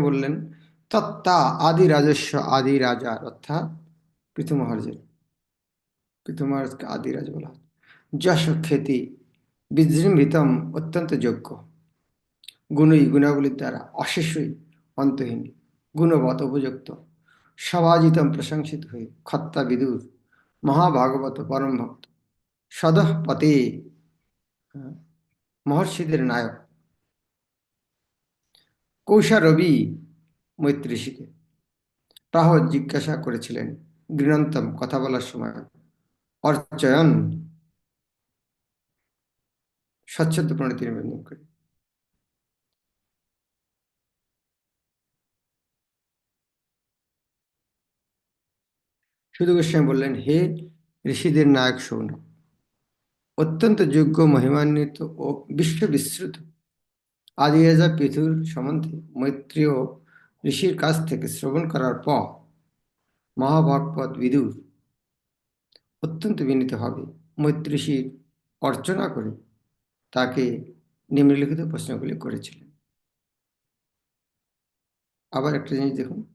বললেন, তত্তা আদি রাজস্ব আদি রাজার অর্থাৎ পৃথু মহারাজের পৃথু মহারাজকে আদি রাজ বলা যশ খ্যাতি বিজৃম্ভিতম অত্যন্ত যোগ্য। গুণই গুণাবলীর দ্বারা অশেষই অন্তহীন। গুণবত উপযুক্ত। সবাজিতম প্রশংসিত হয়ে খত্তা বিদুর মহাভাগবত পরম ভক্ত। সদহ পতে মহর্ষিদের নায়ক কৌশা রবি মৈত্রী ঋষিকে প্রাহ জিজ্ঞাসা করেছিলেন গৃণন্তম কথা বলার সময় অর্চয়ন স্বচ্ছন্দ প্রণীতি নিবেদন করে। শুধু গোস্বামী বললেন, হে ঋষিদের নায়ক সৌন অত্যন্ত যোগ্য, মহিমান্বিত ও বিশ্ববিশ্রুত আদি রাজা পৃথুর সম্বন্ধে মৈত্রীয় ঋষির কাছ থেকে শ্রবণ করার পর মহাভাগবত বিদুর অত্যন্ত বিনীতভাবে মৈত্রী ঋষির অর্চনা করে তাকে নিম্নলিখিত প্রশ্নগুলি করেছিলেন। আবার একটা জিনিস দেখুন,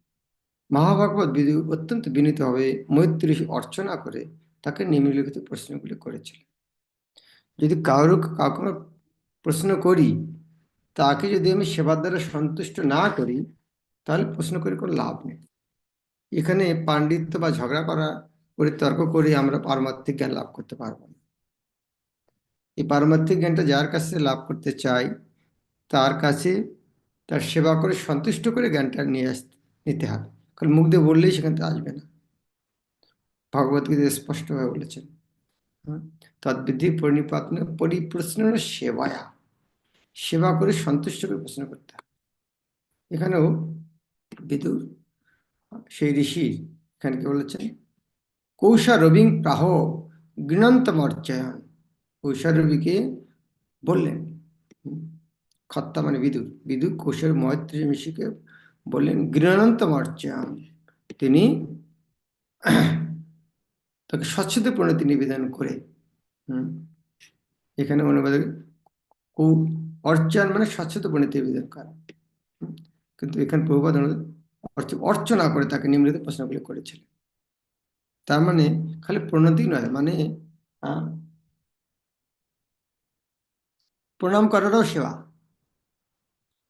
মহাভাগবত বিদু অত্যন্ত বিনীতভাবে মৈত্রী ঋষি অর্চনা করে তাকে নিম্নলিখিত প্রশ্নগুলি করেছিলেন। যদি কারও কাউকে প্রশ্ন করি তাকে যদি আমি সেবার দ্বারা সন্তুষ্ট না করি, তাহলে প্রশ্ন করে কোনো লাভ নেই। এখানে পাণ্ডিত্য বা ঝগড়া করা, করে তর্ক করে আমরা পারমার্থিক জ্ঞান লাভ করতে পারব না। এই পারমার্থিক জ্ঞানটা যার কাছে লাভ করতে চাই, তার কাছে তার সেবা করে সন্তুষ্ট করে জ্ঞানটা নিয়ে আসতে নিতে হবে। কারণ মুখ দিয়ে বললেই সেখান থেকে আসবে না। ভগবদ্গীতা স্পষ্টভাবে বলেছেন তদ্বিধি পরিণিপাত পরিপ্রশ্ন সেবায়া। সেবা করে সন্তুষ্ট করে প্রশ্ন করতে এখানেও বিদুর, সেই ঋষি এখানে কি বলেছেন? কৌশা রবিং প্রাহ গৃণন্তমর্চয়ন। কৌশা রবিকে বললেন, খত্তা মানে বিদুর। বিদুর কৌশল মৈত্রী ঋষিকে বললেন, গৃণন্তমর্চয়ন। তিনি তাকে স্বচ্ছতা প্রণতি নিবেদন করে, হুম। এখানে অনুবাদ অর্চন মানে স্বচ্ছতা প্রণতি নিবেদন করা? কিন্তু এখানে প্রভুপাদ অর্চনা করে তাকে নিম্নিত প্রশ্নগুলি করেছিলেন। তার মানে খালি প্রণতি নয় মানে প্রণাম করারও সেবা।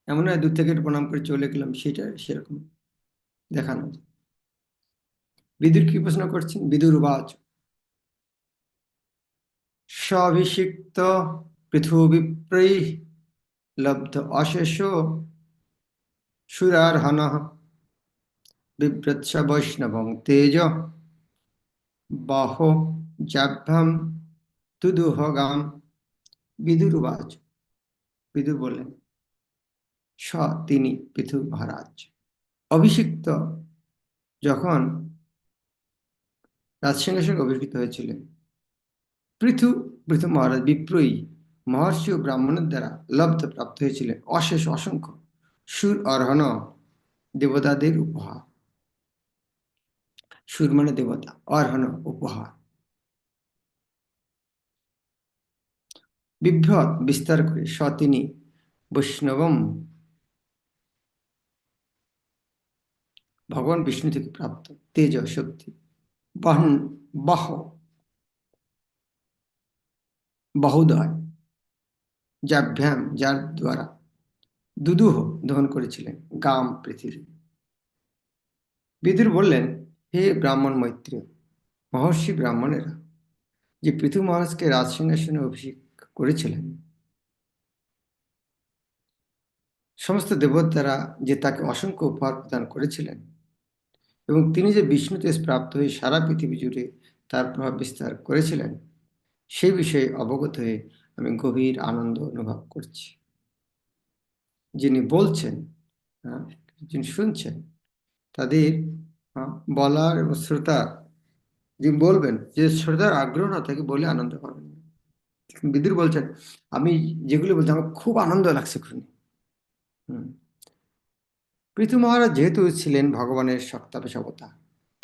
এমন নয়, দূর থেকে প্রণাম করে চলে গেলাম, সেটা সেরকম দেখানো বিদুর কি প্রশ্ন করছেন? বিদুর বাচ স্বাভিষিক্ত পৃথুবিপ্রৈ লব্ধ অশেষ সুরারহন বিভ্রৎস বৈষ্ণবং তেজ বাহ জাভ্যাম তুদুহগাম। বিদুর বাচ বিদুর বললেন, স, তিনি পৃথু মহারাজ। অভিষিক্ত যখন রাজসিংহাসনে অভিষিক্ত হয়েছিলেন, পৃথু পৃথু মহারাজ বিপ্রয়ী মহর্ষি ও ব্রাহ্মণের দ্বারা লব্ধ প্রাপ্ত হয়েছিলেন। অশেষ অসংখ্য সুর অরহণ দেবতাদের উপহার। সুর মানে দেবতা অরহণ উপহার। বিভ্রত বিস্তার করে স তিনি বৈষ্ণবম ভগবান বিষ্ণু থেকে প্রাপ্ত তেজ শক্তি বাহন বাহ বহুদয় যাভ্যাম, যার দ্বারা। দুদুহ দহন করেছিলেন গাম পৃথিবী বিদুর বললেন, হে ব্রাহ্মণ মৈত্রী, মহর্ষি ব্রাহ্মণেরা, যে পৃথু মহারাজকে রাজসিংহাসনে অভিষেক করেছিলেন, সমস্ত দেবতারা যে তাকে অসংখ্য উপহার প্রদান করেছিলেন এবং তিনি যে বিষ্ণু তেজ প্রাপ্ত হয়ে সারা পৃথিবী জুড়ে তার প্রভাব বিস্তার করেছিলেন সেই বিষয়ে অবগত হয়ে আমি গভীর আনন্দ অনুভব করছি। যিনি বলছেন যিনি শুনছেন, তাদের বলার এবং শ্রোতা, যিনি বলবেন, যে শ্রোতার আগ্রহ না থাকে বলে আনন্দ পাবেন বিদুর বলছেন, আমি যেগুলো বলছি, আমার খুব আনন্দ লাগছে হম। পৃথু মহারাজ যেহেতু ছিলেন ভগবানের সপ্তাপেশবতা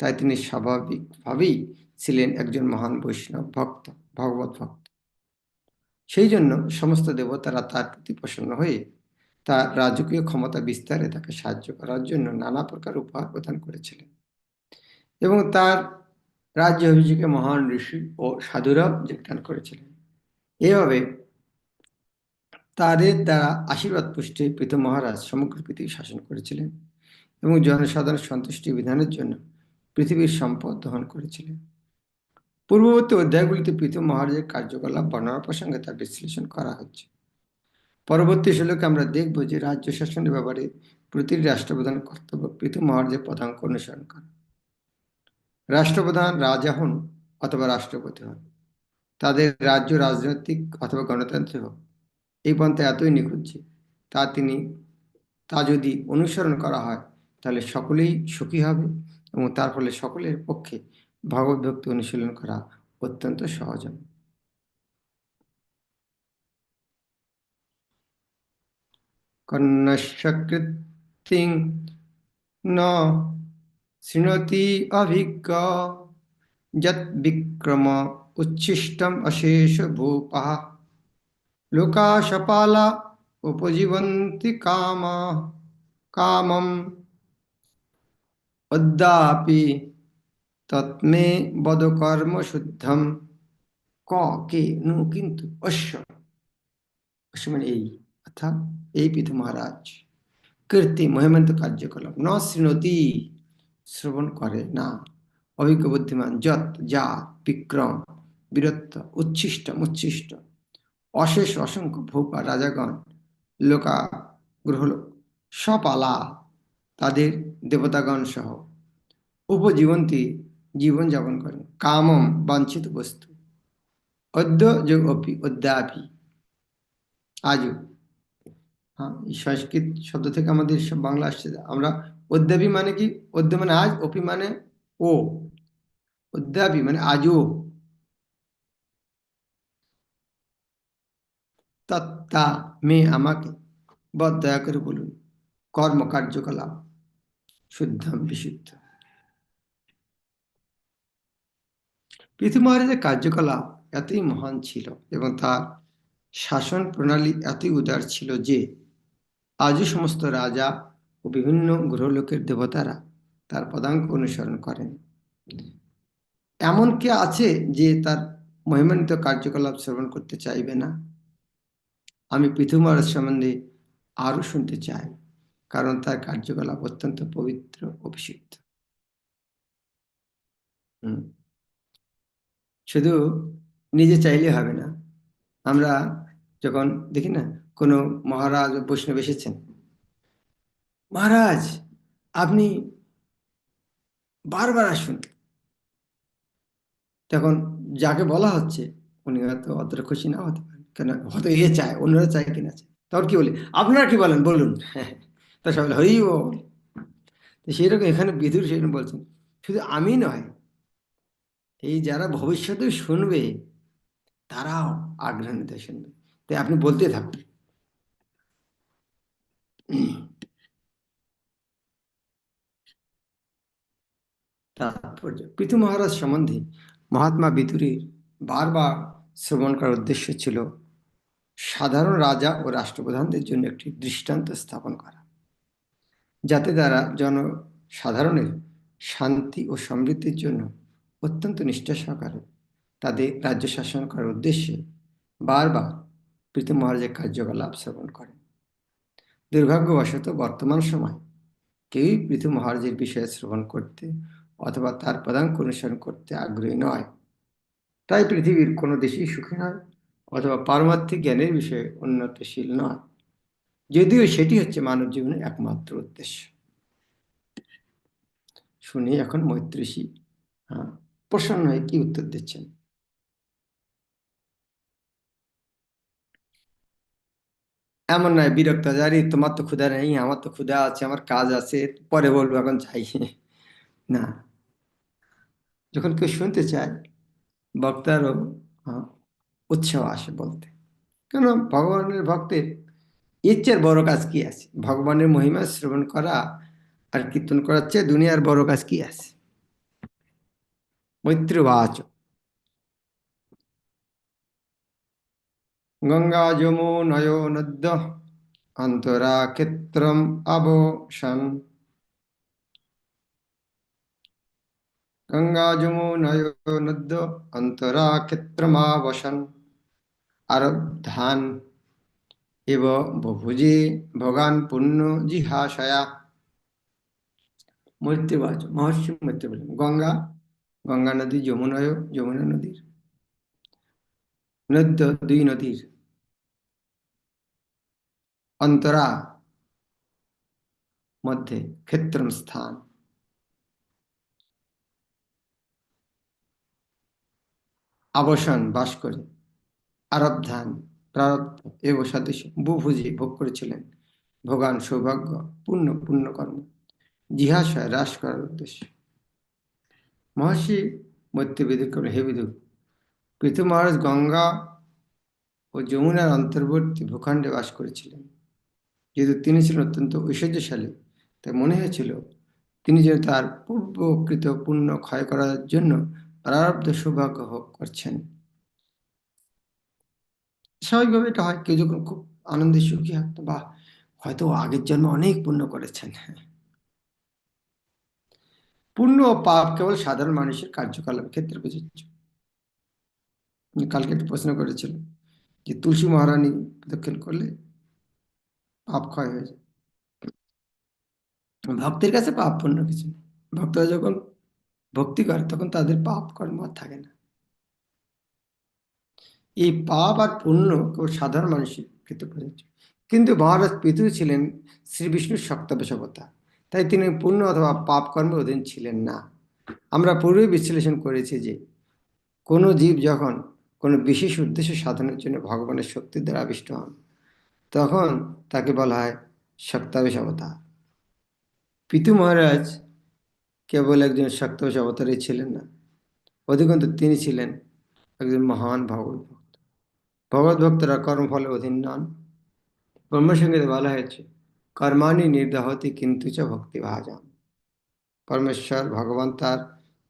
তাই তিনি স্বাভাবিকভাবেই ছিলেন একজন মহান বৈষ্ণব ভক্ত, ভগবত ভক্ত। সেই জন্য সমস্ত দেবতারা তার প্রতি প্রসন্ন হয়ে তার রাজকীয় ক্ষমতা বিস্তারে তাকে সাহায্য করার জন্য নানা প্রকার উপহার প্রদান করেছিলেন। এবং তার রাজ্য অভিযোগে মহান ঋষি ও সাধুরাও যোগদান করেছিলেন। এভাবে তাদের দ্বারা আশীর্বাদ পুষ্টে প্রীত মহারাজ সমগ্র পৃথিবী শাসন করেছিলেন এবং জনসাধারণ সন্তুষ্টি বিধানের জন্য পৃথিবীর সম্পদ দহন করেছিলেন। পূর্ববর্তী অধ্যায়গুলিতে প্রীত মহারাজের কার্যকলাপ, বর্ণনা প্রসঙ্গে তার বিশ্লেষণ করা হচ্ছে। পরবর্তী শ্লোকে আমরা দেখব যে রাজ্য শাসনের ব্যাপারে প্রতিটি রাষ্ট্রপ্রধানের কর্তব্য প্রীত মহারাজের পদাঙ্ক অনুসরণ করা। রাষ্ট্রপ্রধান রাজা হন অথবা রাষ্ট্রপতি হন, তাদের রাজ্য রাজনৈতিক অথবা গণতান্ত্রিক হোক, এই পন্থা এতই নিখুঁত যে তা তিনি, তা যদি অনুসরণ করা হয়, তাহলে সকলেই সুখী হবে এবং তার ফলে সকলের পক্ষে ভগবত ভক্তি অনুশীলন করা অত্যন্ত সহজ হবে কন্যশকৃতিং ন শৃণোতি অভিজ্ঞ যৎ বিক্রম উচ্ছিষ্টম অশেষ ভূপা লোকাশপালা উপজীবন্তি কাম কামম অদ্যাপি তৎমে বদকর্ম শুদ্ধম ক, কে, নু, কিন্তু অশ্ব। অশ্ব মানে এই, অর্থাৎ এই পিথু মহারাজ। কীর্তি মহিমন্ত কার্যকলাপ, ন শৃণতি শ্রবণ করে না। অভিজ্ঞ, বুদ্ধিমান, যত যা বিক্রম, বীরত্ব, উচ্ছিষ্ট উচ্ছিষ্ট অশেষ, অসংখ্য ভূপা রাজাগণ লোকা গ্রহলোক সপালা তাদের দেবতাগণ সহ উপজীবন্তী জীবনযাপন করেন। কামম বাঞ্ছিত বস্তু। অদ্য যোগ অপি অদ্যাপি। আজও। হ্যাঁ সংস্কৃত শব্দ থেকে আমাদের সব বাংলা আসছে। আমরা অদ্যাপি মানে কি? অদ্য মানে আজ, অপি মানে ও। অদ্যাপি মানে আজও। তত্তা মেয়ে আমাকে। বদ দয়া করে বলুন। কর্ম কার্যকলাপ। শুদ্ধম বিশুদ্ধ। পৃথিবী মহারাজের কার্যকলাপ এতই মহান ছিল এবং তার শাসন প্রণালী এতই উদার ছিল যে আজও সমস্ত রাজা ও বিভিন্ন গ্রহলোকের দেবতারা তার পদাঙ্ক অনুসরণ করেন। এমন কে আছে যে তার মহিমান্বিত কার্যকলাপ শ্রবণ করতে চাইবে না। আমি পৃথু মহারাজ সম্বন্ধে আরও শুনতে চাই, কারণ তার কার্যকলাপ অত্যন্ত পবিত্র অভিষিক্ত বিশুদ্ধ। শুধু নিজে চাইলে হবে না। আমরা যখন দেখি না, কোনো মহারাজ বৈষ্ণব এসেছেন। মহারাজ, আপনি বারবার আসুন। তখন যাকে বলা হচ্ছে, উনি হয়তো অতটা খুশি না হতে পারেন। কেন? হয়তো এ চায়, অন্যরা চায় কিনা চায়। তখন কি বলে, আপনারা কি বলেন? বলুন। হ্যাঁ তা সবাই হরি বল। তো সেরকম এখানে বিদুর সেরকম বলছেন, শুধু আমি নয় এই যারা ভবিষ্যতে শুনবে, তারাও আগ্রহ নিতে শুনবে। তাই আপনি বলতে থাকুন। তাৎপর্য পৃথু মহারাজ সম্বন্ধে মহাত্মা বিদুরীর বারবার শ্রবণ করার উদ্দেশ্য ছিল সাধারণ রাজা ও রাষ্ট্রপ্রধানদের জন্য একটি দৃষ্টান্ত স্থাপন করা। যাতে তারা জনসাধারণের শান্তি ও সমৃদ্ধির জন্য অত্যন্ত নিষ্ঠা সহকারে। তাদের রাজ্য শাসন করার উদ্দেশ্যে বারবার প্রীতি মহারাজের কার্যকলাপ শ্রবণ করেন দুর্ভাগ্যবশত বর্তমান সময় কেউই পৃথু মহারাজের বিষয়ে শ্রবণ করতে অথবা তার পদাঙ্ক অনুসরণ করতে আগ্রহী নয়। তাই পৃথিবীর কোনো দেশই সুখী নয় অথবা পারমার্থিক জ্ঞানের বিষয়ে উন্নতশীল নয়। যদিও সেটি হচ্ছে মানব জীবনের একমাত্র উদ্দেশ্য। শুনি এখন মৈত্রী হ্যাঁ। প্রসন্ন হয়ে কি উত্তর দিচ্ছেন? এমন নয়, বিরক্ত জারি তোমার তো ক্ষুধা নেই, আমার তো ক্ষুধা আছে, আমার কাজ আছে, পরে বলব, এখন চাই না। যখন কেউ শুনতে চায়, বক্তারও উৎসাহ আসে বলতে। কেন ভগবানের ভক্তের ইচ্ছের বড় কাজ কি আছে? ভগবানের মহিমা শ্রবণ করা আর কীর্তন করার চেয়ে দুনিয়ার বড় কাজ কি আছে? মৈত্রবাচ গঙ্গা যমু নয় নদ্য অন্তরা ক্ষেত্রম অবসান গঙ্গা যমুনয় নদ্য অন্তরা ক্ষেত্রমাবসন আরব্ধান এব বহুজে ভগান পুণ্য জিহাশয়া মৈত্রীবাচ মহর্ষি মৈত্রী বলেন গঙ্গা গঙ্গা নদী যমুনায় যমুনা নদীর। নদ্য দুই নদীর। অন্তরা মধ্যে ক্ষেত্রম স্থান আবসান বাস করে। আরবধান প্রারব্ধ এব সদস্য বুভুজি ভোগ করেছিলেন। ভোগান সৌভাগ্য, পূর্ণ পূর্ণ কর্ম। জিহাশয় হ্রাস করার উদ্দেশ্য। মহর্ষি মৈত্রী করে, হে বিদু পৃথু মহারাজ গঙ্গা ও যমুনার অন্তর্বর্তী ভূখণ্ডে বাস করেছিলেন। যেহেতু তিনি ছিলেন অত্যন্ত ঐশ্বর্যশালী, তাই মনে হয়েছিল তিনি যেন তার পূর্বকৃত পুণ্য ক্ষয় করার জন্য প্রারব্ধ সৌভাগ্য করছেন। স্বাভাবিকভাবে এটা হয়, কেউ যখন খুব আনন্দে সুখী থাকতো বা হয়তো আগের জন্ম অনেক পুণ্য করেছেন। পুণ্য ও পাপ কেবল সাধারণ মানুষের কার্যকলাপ ক্ষেত্রে প্রযোজ্য কালকে একটা প্রশ্ন করেছিল যে তুলসী মহারানী প্রদক্ষিণ করলে পাপ ক্ষয় হয়ে যায়। ভক্তের কাছে পাপ পুণ্য কিছু নেই। ভক্তরা যখন ভক্তি করে, তখন তাদের পাপ কর্ম থাকে না। এই পাপ আর পুণ্য কেবল সাধারণ মানুষের ক্ষেত্রে প্রযোজ্য কিন্তু মহারাজ পিতু ছিলেন শ্রী বিষ্ণুর শক্তাবশবতা তাই তিনি পুণ্য অথবা পাপ কর্মের অধীন ছিলেন না। আমরা পূর্বেই বিশ্লেষণ করেছি যে, কোনো জীব যখন কোনো বিশেষ উদ্দেশ্য সাধনের জন্য ভগবানের শক্তির দ্বারা আবিষ্ট হন, তখন তাকে বলা হয় শক্তাবেশ অবতার পিতু মহারাজ কেবল একজন শক্তাবেশ অবতারই ছিলেন না, অধিকন্তু তিনি ছিলেন একজন মহান ভগবত ভক্ত ভগবত ভক্তরা কর্মফলের অধীন নন। ব্রহ্মসঙ্গীতে বলা হয়েছে কর্মাণি নির্দাহতি কিন্তু চ ভক্তি ভাজান পরমেশ্বর ভগবান তার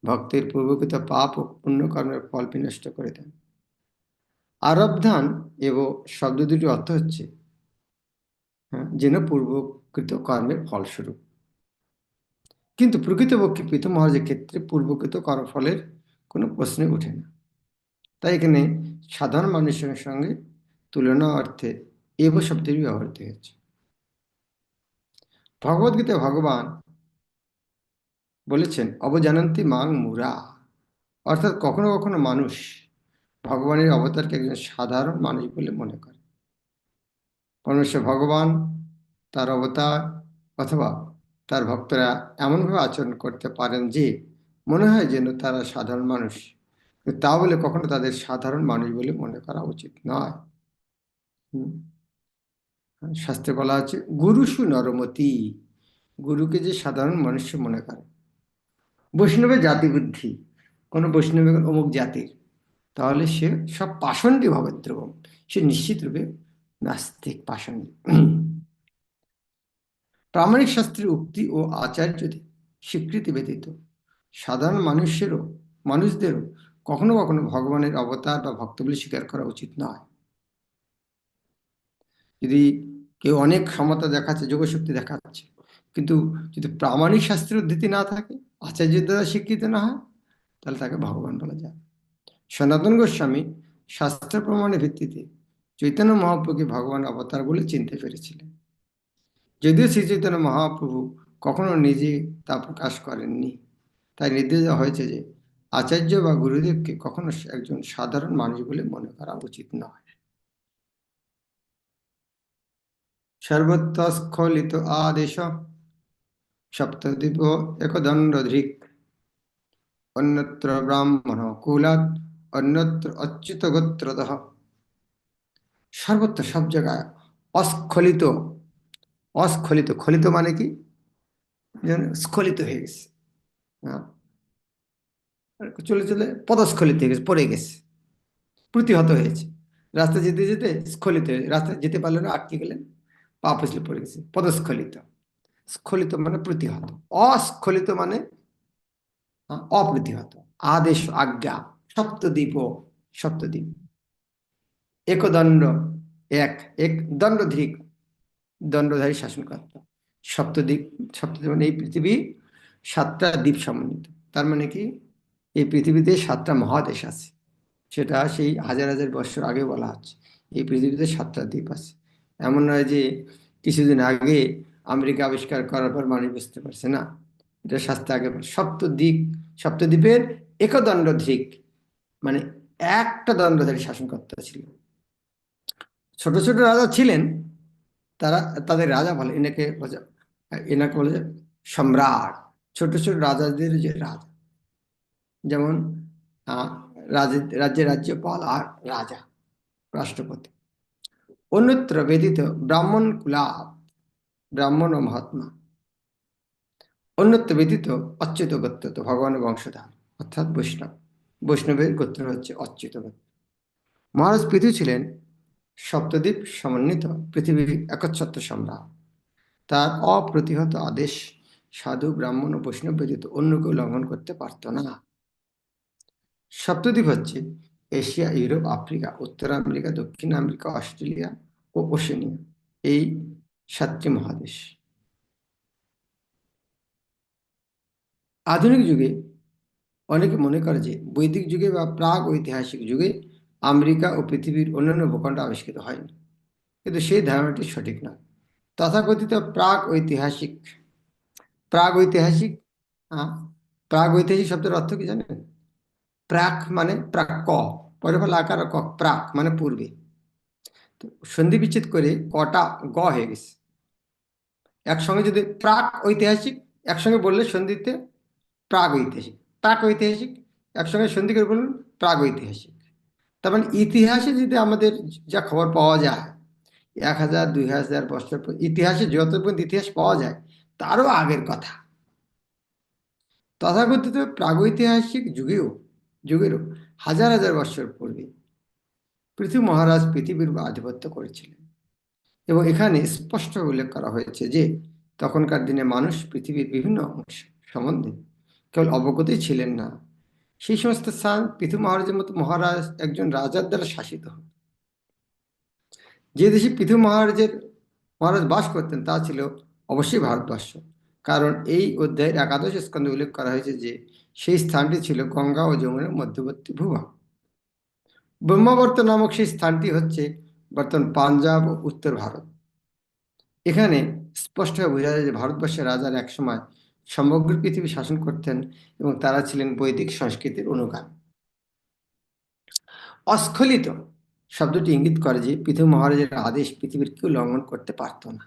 ভক্তের পূর্বকৃত পাপ ও পুণ্যকর্মের ফল বিনষ্ট করে দেন আরবধান এব শব্দ দুটি অর্থ হচ্ছে যেন পূর্বকৃত কর্মের ফলস্বরূপ কিন্তু প্রকৃতপক্ষে প্রীত মহারাজের ক্ষেত্রে পূর্বকৃত কর্মফলের কোনো প্রশ্নই ওঠে না তাই এখানে সাধারণ মানুষের সঙ্গে তুলনা অর্থে এব শব্দের ব্যবহৃত হয়েছে। ভগবদ্গীতা ভগবান বলেছেন, অবজানন্তি মাং মুরা। অর্থাৎ কখনো কখনো মানুষ ভগবানের অবতারকে একজন সাধারণ মানুষ বলে মনে করে। পরমেশ্বর ভগবান তার অবতার অথবা তার ভক্তরা এমনভাবে আচরণ করতে পারেন যে মনে হয় যেন তারা সাধারণ মানুষ। তা বলে কখনো তাদের সাধারণ মানুষ বলে মনে করা উচিত নয়। শাস্ত্রে বলা আছে গুরুসু নরমতি। গুরুকে যে সাধারণ মনুষ্য মনে করে। বৈষ্ণবের জাতি বুদ্ধি কোনো বৈষ্ণব অমুক জাতির, তাহলে সে সব পাষণ্ডী ভাবদ্রবম সে নিশ্চিত রূপে নাস্তিক পাষণ্ডী প্রামাণিক শাস্ত্রের উক্তি ও আচার্যদের স্বীকৃতি ব্যতীত সাধারণ মানুষেরও, মানুষদেরও কখনো কখনো ভগবানের অবতার বা ভক্ত বলে স্বীকার করা উচিত নয়। যদি কেউ অনেক ক্ষমতা দেখাচ্ছে, যোগশক্তি দেখাচ্ছে, কিন্তু যদি প্রামাণিক শাস্ত্রের উদ্ধৃতি না থাকে আচার্যের দ্বারা স্বীকৃত না হয়, তাহলে তাকে ভগবান বলা যায়। সনাতন গোস্বামী শাস্ত্র প্রমাণের ভিত্তিতে চৈতন্য মহাপ্রভুকে ভগবান অবতার বলে চিনতে পেরেছিলেন। যদিও শ্রী চৈতন্য মহাপ্রভু কখনো নিজে তা প্রকাশ করেননি, তাই নির্দেশ হয়েছে যে আচার্য বা গুরুদেবকে কখনো একজন সাধারণ মানুষ বলে মনে করা উচিত নয়। সর্বত্রস্খলিত আদেশ সপ্তদ্বীপ একদণ্ডধৃক। অন্যত্র ব্রাহ্মণ কুলাত অন্যত্র অচ্যুত গোত্রদ সর্বত্র সব জায়গায় অস্খলিত অস্খলিত, খলিত মানে কি? স্খলিত হয়ে গেছে। চলে চলে পদস্খলিত হয়ে গেছে, পড়ে গেছে, প্রতিহত হয়েছে। রাস্তা যেতে যেতে স্খলিত হয়ে রাস্তা যেতে পারল না, আটকে গেলেন। পা পড়ে গেছে, পদস্খলিত। স্খলিত মানে প্রতিহত, অস্খলিত মানে অপ্রতিহত। আদেশ, আজ্ঞা, সপ্তদ্বীপ সপ্তদ্বীপ। একদণ্ড, এক এক, দণ্ডধিক, দণ্ডধারী শাসনকর্তা। সপ্তদ্বীপ সপ্তদ্বীপ মানে এই পৃথিবী সাতটা দ্বীপ সমন্বিত। তার মানে কি? এই পৃথিবীতে সাতটা মহাদেশ আছে। সেটা সেই হাজার হাজার বছর আগে বলা হচ্ছে। এই পৃথিবীতে সাতটা দ্বীপ আছে। এমন নয় যে কিছুদিন আগে আমেরিকা আবিষ্কার করার পর মানুষ বুঝতে পারছে না। এটা শাস্ত্রে আগে সপ্তদ্বীপ, সপ্তদ্বীপের একদণ্ড ধিক মানে একটা দণ্ডধারী শাসনকর্তা ছিল। ছোট ছোট রাজা ছিলেন, তারা, তাদের রাজা বলে, এনাকে এনাকে বলে সম্রাট। ছোট ছোট রাজাদের যে রাজা, যেমন রাজ্যে রাজ্যপাল আর রাজা, রাষ্ট্রপতি। অন্যত্র ব্যতীত ব্রাহ্মণ কুলাব ব্রাহ্মণ ও মহাত্মা। অন্যত্র ব্যতীত অচ্যুত গোত্র ভগবানের বংশধার, অর্থাৎ বৈষ্ণব। বৈষ্ণবের গোত্র হচ্ছে অচ্যুত গোত্র মহারাজ পৃথু ছিলেন সপ্তদ্বীপ সমন্বিত, পৃথিবীর একচ্ছত্র সম্রাট। তার অপ্রতিহত আদেশ সাধু, ব্রাহ্মণ ও বৈষ্ণব ব্যতীত অন্য কেউ লঙ্ঘন করতে পারত না। সপ্তদ্বীপ হচ্ছে এশিয়া, ইউরোপ, আফ্রিকা, উত্তর আমেরিকা, দক্ষিণ আমেরিকা, অস্ট্রেলিয়া ও ওশেনিয়া। এই সাতটি মহাদেশ। আধুনিক যুগে অনেকে মনে করে যে বৈদিক যুগে বা প্রাগ ঐতিহাসিক যুগে আমেরিকা ও পৃথিবীর অন্যান্য ভূখণ্ড আবিষ্কৃত হয়নি। কিন্তু সেই ধারণাটি সঠিক নয়। তথাকথিত প্রাগ ঐতিহাসিক প্রাগ ঐতিহাসিক প্রাগ ঐতিহাসিক শব্দের অর্থ কি জানেন? প্রাক মানে প্রাক ক পরে ফলে আকার ক, প্রাক মানে পূর্বে। তো সন্ধি বিচ্ছেদ করে কটা গ হয়ে গেছে। একসঙ্গে যদি প্রাক ঐতিহাসিক, একসঙ্গে বললে সন্ধিতে প্রাগ ঐতিহাসিক। প্রাক ঐতিহাসিক, একসঙ্গে সন্ধি করে বলুন প্রাগ ঐতিহাসিক। তার মানে ইতিহাসে যদি আমাদের যা খবর পাওয়া যায়, এক হাজার, দুই হাজার বছর ইতিহাসে যত পর্যন্ত ইতিহাস পাওয়া যায়, তারও আগের কথা। তথাকথিত প্রাগৈতিহাসিক যুগেও যুগেরও হাজার হাজার বছর পূর্বে পৃথিবী মহারাজ পৃথিবীর আধিপত্য করেছিলেন এবং এখানে স্পষ্ট উল্লেখ করা হয়েছে যে তখনকার দিনে মানুষ পৃথিবীর বিভিন্ন অংশ সম্বন্ধে কেবল অবগতই ছিলেন না। সেই সমস্ত স্থান পৃথু মহারাজের মতো মহারাজ একজন রাজার দ্বারা শাসিত হন। যে দেশে পৃথু মহারাজের, মহারাজ বাস করতেন তা ছিল অবশ্যই ভারতবর্ষ। কারণ এই অধ্যায়ের একাদশ স্কন্ধে উল্লেখ করা হয়েছে যে সেই স্থানটি ছিল গঙ্গা ও যমুনের মধ্যবর্তী ভূভাগ। ব্রহ্মাবর্ত নামক সেই স্থানটি হচ্ছে বর্তমান পাঞ্জাব ও উত্তর ভারত। এখানে স্পষ্টভাবে বোঝা যায় যে ভারতবর্ষের রাজার একসময় সমগ্র পৃথিবী শাসন করতেন এবং তারা ছিলেন বৈদিক সংস্কৃতির অনুগান অস্খলিত শব্দটি ইঙ্গিত করে যে পৃথিবী মহারাজের আদেশ পৃথিবীর কেউ লঙ্ঘন করতে পারত না।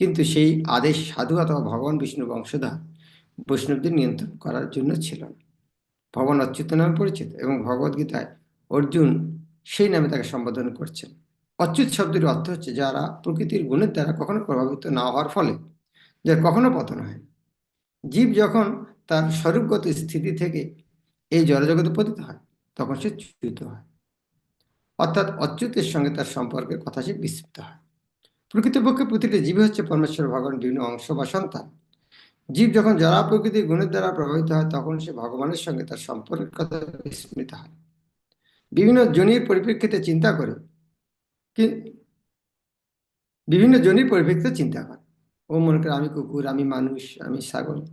কিন্তু সেই আদেশ সাধু অথবা ভগবান বিষ্ণু বংশধর বৈষ্ণবদের নিয়ন্ত্রণ করার জন্য ছিল না। ভগবান অচ্যুত নামে পরিচিত এবং ভগবদ্গীতায় অর্জুন সেই নামে তাকে সম্বোধন করছেন। অচ্যুত শব্দের অর্থ হচ্ছে যারা প্রকৃতির গুণের দ্বারা কখনো প্রভাবিত না হওয়ার ফলে, যার কখনো পতন হয় জীব যখন তার স্বরূপগত স্থিতি থেকে এই জড়জগতে পতিত হয়, তখন সে চ্যুত হয়। অর্থাৎ অচ্যুতের সঙ্গে তার সম্পর্কের কথা সে বিস্তৃত হয়। প্রকৃতপক্ষে প্রতিটি জীবী হচ্ছে পরমেশ্বর, ভগবান, বিভিন্ন অংশ বা সন্তান। জীব যখন জরা প্রকৃতির গুণের দ্বারা প্রভাবিত হয়, তখন সে ভগবানের সঙ্গে তার সম্পর্কের কথা বিস্মৃত হয়। বিভিন্ন জনির পরিপ্রেক্ষিতে চিন্তা করে বিভিন্ন জনির পরিপ্রেক্ষিতে চিন্তা করে। ও মনে করে, আমি কুকুর, আমি মানুষ, আমি ছাগল।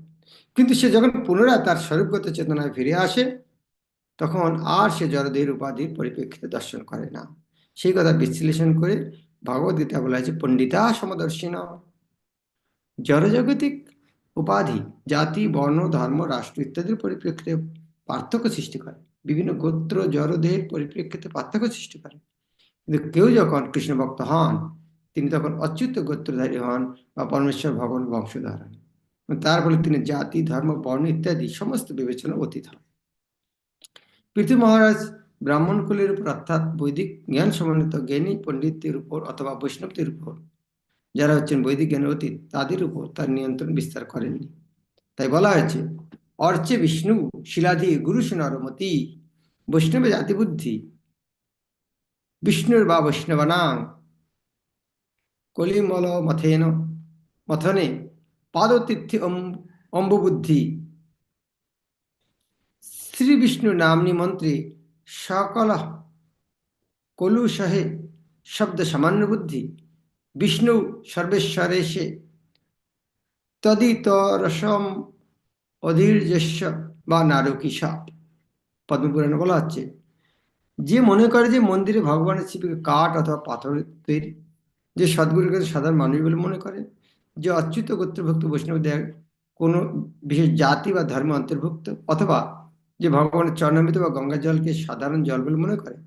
কিন্তু সে যখন পুনরায় তার স্বরূপগত চেতনায় ফিরে আসে, তখন আর সে জড়দেহের উপাধির পরিপ্রেক্ষিতে দর্শন করে না। সেই কথা বিশ্লেষণ করে ভগবদ্গীতা বলা হয়েছে, পণ্ডিতা সমদর্শী জড়জাগতিক উপাধি, জাতি, বর্ণ, ধর্ম, রাষ্ট্র ইত্যাদির পরিপ্রেক্ষিতে পার্থক্য সৃষ্টি করে। বিভিন্ন গোত্র জড়দেহের পরিপ্রেক্ষিতে পার্থক্য সৃষ্টি করে। কিন্তু কেউ যখন কৃষ্ণ ভক্ত হন, তিনি তখন অচ্যুত গোত্রধারী হন বা পরমেশ্বর, ভগবান, বংশধর হন। তার ফলে তিনি জাতি, ধর্ম, বর্ণ ইত্যাদি সমস্ত বিবেচনা অতীত হন। পৃথিবী মহারাজ ব্রাহ্মণ কুলের উপর অর্থাৎ বৈদিক জ্ঞান সমন্বিত জ্ঞানী পণ্ডিতের উপর অথবা বৈষ্ণবদের উপর যারা হচ্ছেন বৈদিক জ্ঞানের অতীত, তাদের উপর তার নিয়ন্ত্রণ বিস্তার করেননি। তাই বলা হয়েছে, অর্চে বিষ্ণু শিলাধি গুরু সুনরমতি বৈষ্ণবে জাতিবুদ্ধি, বিষ্ণুর বা বৈষ্ণবানাং, কলিমল মথেন, মথনে পাদতীর্থে অম্বুবুদ্ধি, শ্রী বিষ্ণু নামনি মন্ত্রে সকল কলুষহে শব্দ সামান্য বুদ্ধি বিষ্ণু সর্বেশ্বরেশে তদিতরসম অধীর্যস্য বা নারকীসা পদ্মপুরাণে বলা হচ্ছে, যে মনে করে যে মন্দিরে ভগবানের শিল্পীকে কাঠ অথবা পাথরের তৈরি, যে সদ্গুরুর কাছে সাধারণ মানুষ বলে মনে করে, যে অচ্যুত গোত্রভুক্ত বৈষ্ণব দেয় কোনো বিশেষ জাতি বা ধর্ম অন্তর্ভুক্ত, অথবা যে ভগবানের চরণামৃত বা গঙ্গা জলকে সাধারণ জল বলে মনে করে,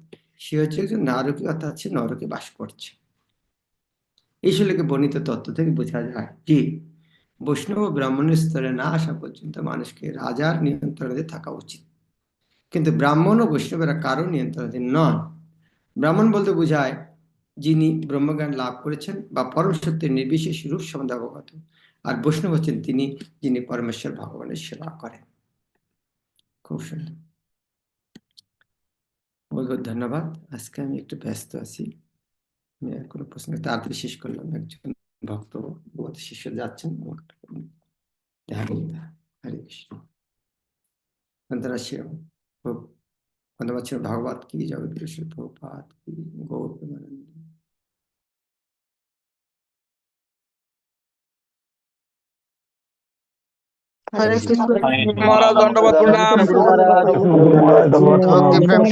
সে হচ্ছে একজন নারকী, অর্থাৎ সে নরকে বাস করছে। এই শিলাকে বর্ণিত তত্ত্ব থেকে বোঝা যায় যে বৈষ্ণব ব্রাহ্মণের স্তরে না আসা পর্যন্ত মানুষকে রাজার নিয়ন্ত্রণে থাকা উচিত কিন্তু ব্রাহ্মণ ও বৈষ্ণবেরা কারও নিয়ন্ত্রণাধীন নন ব্রাহ্মণ বলতে বোঝায় যিনি ব্রহ্মজ্ঞান লাভ করেছেন বা পরম সত্যের নির্বিশেষ রূপ সম্বন্ধে অবগত আর বৈষ্ণব হচ্ছেন তিনি যিনি পরমেশ্বর ভগবানের সেবা করেন খুব সুন্দর ধন্যবাদ আজকে আমি একটু ব্যস্ত আছি কোনো প্রশ্ন তাড়াতাড়ি শেষ করলাম। একজন ভক্ত বহুত শিষ্য যাচ্ছেন আমাকে দেখা করতে হবে। হরে কৃষ্ণ। অন্তরাশিরম খুব ধন্যবাদ ছিল ভাগবত কি জগদীশ প্রপাত কি গৌর প্রেমানন্দ? হরে কৃষ্ণ। মহারাজ দণ্ডবত প্রণাম। ভক্তি প্রেম